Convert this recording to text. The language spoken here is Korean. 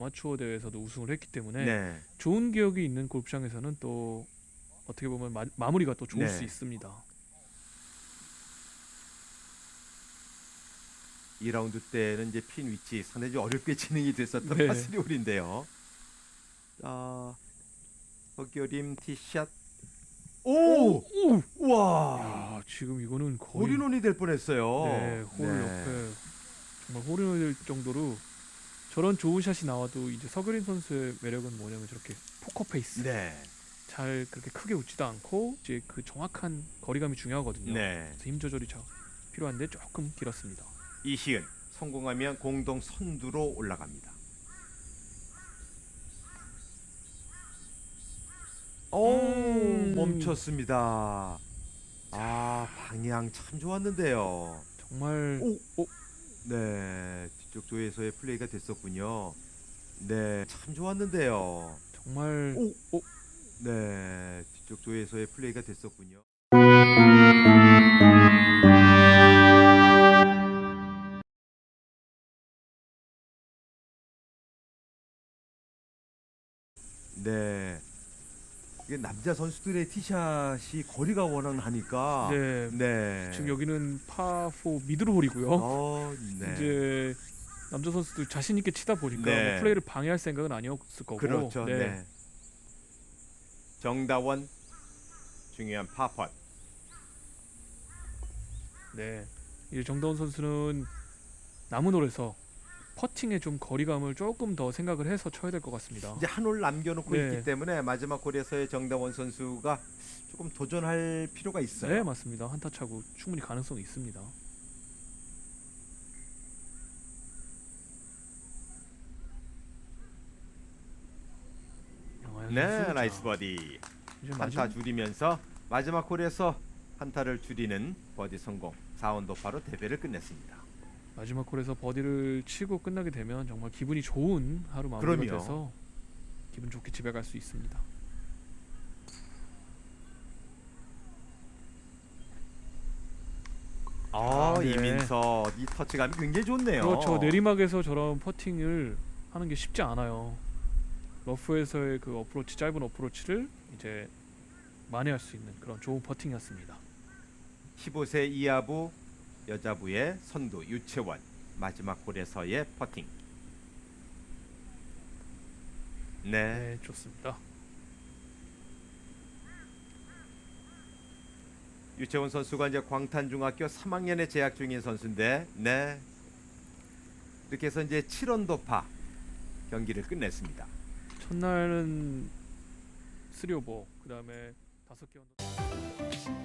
아마추어 대회에서도 우승을 했기 때문에 네. 좋은 기억이 있는 골프장에서는 또 어떻게 보면 마, 마무리가 또 좋을 네. 수 있습니다. 2라운드 때는 이제 핀 위치 상당히 좀 어렵게 진행이 됐었던 네. 파스리 홀인데요. 자, 허겨림 티샷. 오! 오! 와! 야, 지금 이거는 거의 홀인원이 될 뻔했어요. 네, 홀 옆에 정말 홀인원이 될 정도로 저런 좋은 샷이 나와도 이제 서그린 선수의 매력은 뭐냐면 저렇게 포커 페이스 네. 잘 그렇게 크게 웃지도 않고 이제 그 정확한 거리감이 중요하거든요. 네. 그래서 힘 조절이 자, 필요한데 조금 길었습니다. 이시은 성공하면 공동 선두로 올라갑니다. 오, 음. 멈췄습니다. 아, 방향 참 좋았는데요. 정말 오, 네, 뒤쪽 조에서의 플레이가 됐었군요. 네, 참 좋았는데요. 정말 오, 오. 네, 뒤쪽 조에서의 플레이가 됐었군요. 네. 이게 남자 선수들의 티샷이 거리가 워낙 나니까 네. 네. 지금 여기는 파4 미드로 홀이고요. 어, 네. 이제 남자 선수들 자신 있게 치다 보니까 네. 뭐 플레이를 방해할 생각은 아니었을 거고. 그렇죠. 네. 네. 정다원 중요한 파펫. 네. 이제 정다운 선수는 남은 홀에서 퍼팅에 좀 거리감을 조금 더 생각을 해서 쳐야 될 것 같습니다. 이제 한 홀 남겨놓고 네. 있기 때문에 마지막 홀에서의 정다원 선수가 조금 도전할 필요가 있어요. 네, 맞습니다. 한타 차고 충분히 가능성이 있습니다. 네. 나이스 자, 버디. 이제 한타 마지막 줄이면서 마지막 홀에서 한타를 줄이는 버디 성공. 4언더파로 대회를 끝냈습니다. 마지막 홀에서 버디를 치고 끝나게 되면 정말 기분이 좋은 하루 마무리가 그럼요. 돼서 기분 좋게 집에 갈 수 있습니다. 아, 네. 이민서 이 터치감이 굉장히 좋네요. 그렇죠. 내리막에서 저런 퍼팅을 하는 게 쉽지 않아요. 러프에서의 그 어프로치 짧은 어프로치를 이제 만회할 수 있는 그런 좋은 퍼팅이었습니다. 15세 이하부 여자부의 선두 유채원 마지막 홀에서의 퍼팅. 네. 네, 좋습니다. 유채원 선수가 이제 광탄중학교 3학년에 재학 중인 선수인데, 네. 이렇게 해서 이제 7언더파 경기를 끝냈습니다. 첫날은 3오버, 그 다음에 5개 언더